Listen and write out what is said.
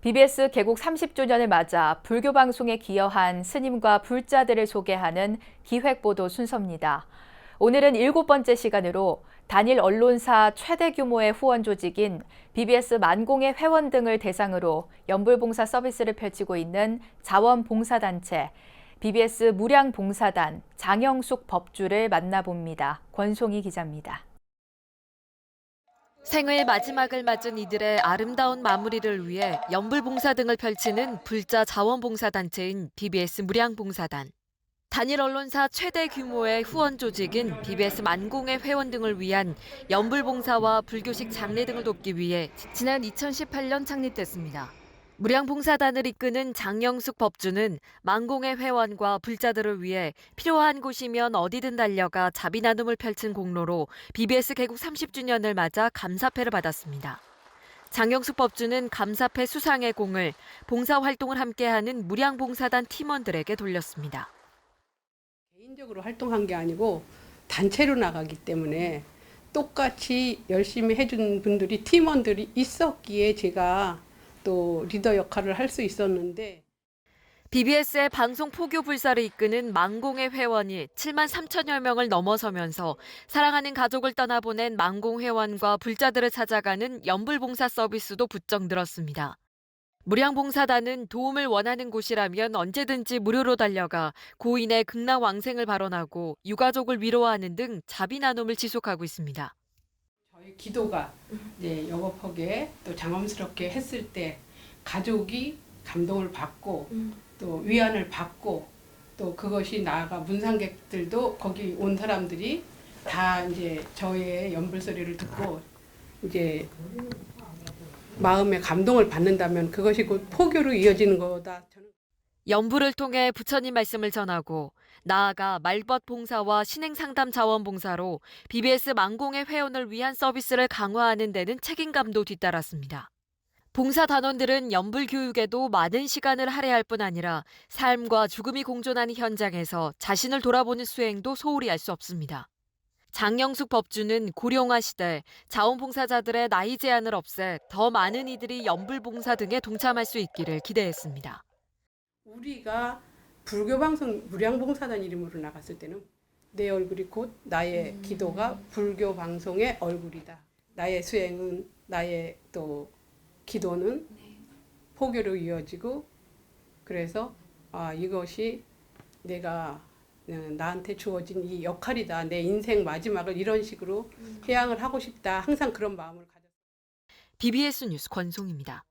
BBS 개국 30주년을 맞아 불교 방송에 기여한 스님과 불자들을 소개하는 기획보도 순서입니다. 오늘은 일곱 번째 시간으로 단일 언론사 최대 규모의 후원 조직인 BBS 만공의 회원 등을 대상으로 연불봉사 서비스를 펼치고 있는 자원봉사단체 BBS 무량봉사단 장영숙 법주를 만나봅니다. 권송희 기자입니다. 생의 마지막을 맞은 이들의 아름다운 마무리를 위해 연불봉사 등을 펼치는 불자 자원봉사단체인 BBS 무량봉사단. 단일 언론사 최대 규모의 후원 조직인 BBS 만공의 회원 등을 위한 연불봉사와 불교식 장례 등을 돕기 위해 지난 2018년 창립됐습니다. 무량봉사단을 이끄는 장영숙 법주는 만공의 회원과 불자들을 위해 필요한 곳이면 어디든 달려가 자비 나눔을 펼친 공로로 BBS 개국 30주년을 맞아 감사패를 받았습니다. 장영숙 법주는 감사패 수상의 공을 봉사 활동을 함께하는 무량봉사단 팀원들에게 돌렸습니다. 개인적으로 활동한 게 아니고 단체로 나가기 때문에 똑같이 열심히 해준 분들이 팀원들이 있었기에 제가 또 리더 역할을 할 수 있었는데 BBS의 방송 포교 불사를 이끄는 망공의 회원이 7만 3천여 명을 넘어서면서 사랑하는 가족을 떠나보낸 망공 회원과 불자들을 찾아가는 연불봉사 서비스도 부쩍 늘었습니다. 무량봉사단은 도움을 원하는 곳이라면 언제든지 무료로 달려가 고인의 극락왕생을 발언하고 유가족을 위로하는 등 자비 나눔을 지속하고 있습니다. 기도가 이제 여법하게 또 장엄스럽게 했을 때 가족이 감동을 받고 또 위안을 받고 또 그것이 나아가 문상객들도 거기 온 사람들이 다 이제 저의 연불 소리를 듣고 이제 마음에 감동을 받는다면 그것이 곧 포교로 이어지는 거다. 연부를 통해 부처님 말씀을 전하고 나아가 말벗 봉사와 신행 상담 자원 봉사로 BBS 만공의 회원을 위한 서비스를 강화하는 데는 책임감도 뒤따랐습니다. 봉사 단원들은 연불 교육에도 많은 시간을 할애할 뿐 아니라 삶과 죽음이 공존하는 현장에서 자신을 돌아보는 수행도 소홀히 할 수 없습니다. 장영숙 법주는 고령화 시대 자원봉사자들의 나이 제한을 없애 더 많은 이들이 연불 봉사 등에 동참할 수 있기를 기대했습니다. 우리가 불교 방송 무량봉사단 이름으로 나갔을 때는 내 얼굴이 곧 나의 기도가 불교 방송의 얼굴이다. 나의 수행은 나의 또 기도는 포교로 이어지고 그래서 아 이것이 내가 어, 나한테 주어진 이 역할이다. 내 인생 마지막을 이런 식으로 해양을 하고 싶다. 항상 그런 마음을 가졌. BBS 뉴스 권송입니다.